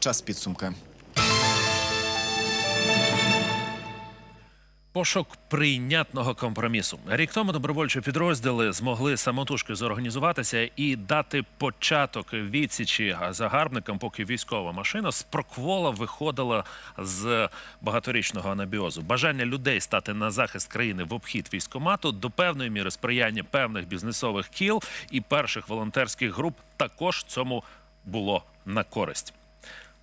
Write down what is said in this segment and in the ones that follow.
Час підсумки. Пошук прийнятного компромісу. Рік тому добровольчі підрозділи змогли самотужки зорганізуватися і дати початок відсічі загарбникам, поки військова машина з проквола виходила з багаторічного анабіозу. Бажання людей стати на захист країни в обхід військомату до певної міри сприяння певних бізнесових кіл і перших волонтерських груп також цьому було на користь.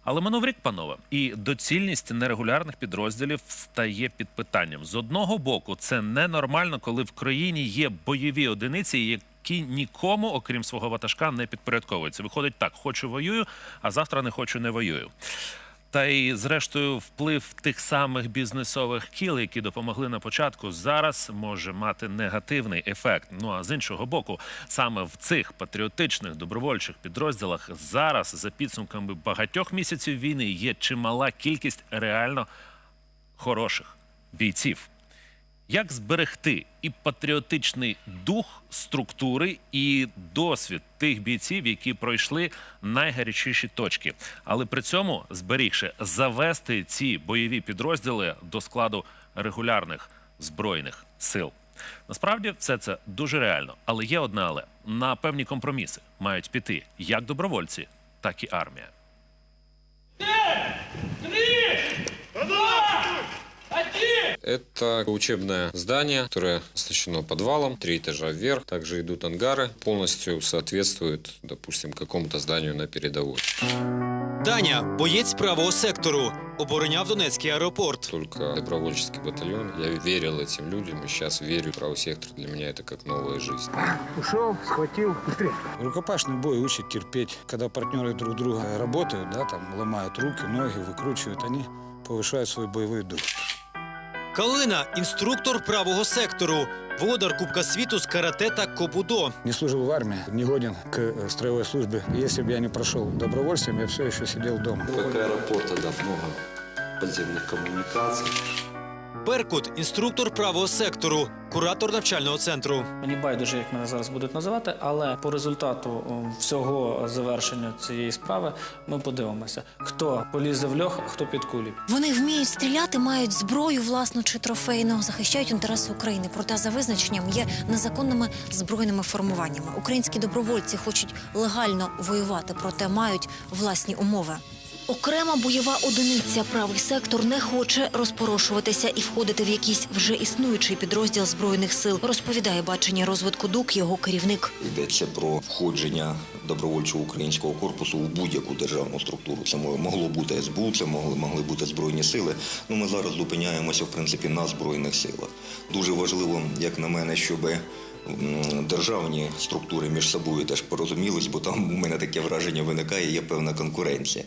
Але минув рік, панове, і доцільність нерегулярних підрозділів стає під питанням. З одного боку, це ненормально, коли в країні є бойові одиниці, які нікому, окрім свого ватажка, не підпорядковуються. Виходить так: хочу воюю, а завтра не хочу, не воюю. Та й, зрештою, вплив тих самих бізнесових кіл, які допомогли на початку, зараз може мати негативний ефект. Ну а з іншого боку, саме в цих патріотичних добровольчих підрозділах зараз, за підсумками багатьох місяців війни, є чимала кількість реально хороших бійців. Як зберегти і патріотичний дух структури, і досвід тих бійців, які пройшли найгарячіші точки, але при цьому зберігши завести ці бойові підрозділи до складу регулярних збройних сил? Насправді все це дуже реально, але є одне але на певні компроміси мають піти як добровольці, так і армія. Это учебное здание, которое оснащено подвалом, три этажа вверх. Также идут ангары, полностью соответствует, допустим, какому-то зданию на передовой. Даня, боєць правого сектору, обороняв Донецький аеропорт. Только добровольческий батальон. Я верил этим людям, и сейчас верю. Правый сектор для меня это как новая жизнь. Ушел, схватил, быстрее. Рукопашный бой учит терпеть. Когда партнеры друг друга работают, да, там ломают руки, ноги, выкручивают, они повышают свой боевой дух. Калина інструктор правого сектору, володар Кубка світу з карате та кобудо. Не служил в армии, не годен к э, строевой службе. Если бы я не прошел добровольцем, я все еще сидел дома. Как аэропорта, да, много подземных коммуникаций. Беркут інструктор правого сектору, куратор навчального центру. Мені байдуже, як мене зараз будуть називати, але по результату всього завершення цієї справи ми подивимося, хто полізе в льох, а хто під кулі. Вони вміють стріляти, мають зброю власну чи трофейну, захищають інтереси України. Проте за визначенням є незаконними збройними формуваннями. Українські добровольці хочуть легально воювати, проте мають власні умови. Окрема бойова одиниця правий сектор не хоче розпорошуватися і входити в якийсь вже існуючий підрозділ збройних сил. Розповідає бачення розвитку ДУК його керівник. Йдеться про входження добровольчого українського корпусу у будь-яку державну структуру. Це могло бути СБУ, це могли, могли бути збройні сили. Ну ми зараз зупиняємося в принципі на збройних силах. Дуже важливо, як на мене, щоб державні структури між собою теж порозумілись, бо там у мене таке враження виникає, є певна конкуренція.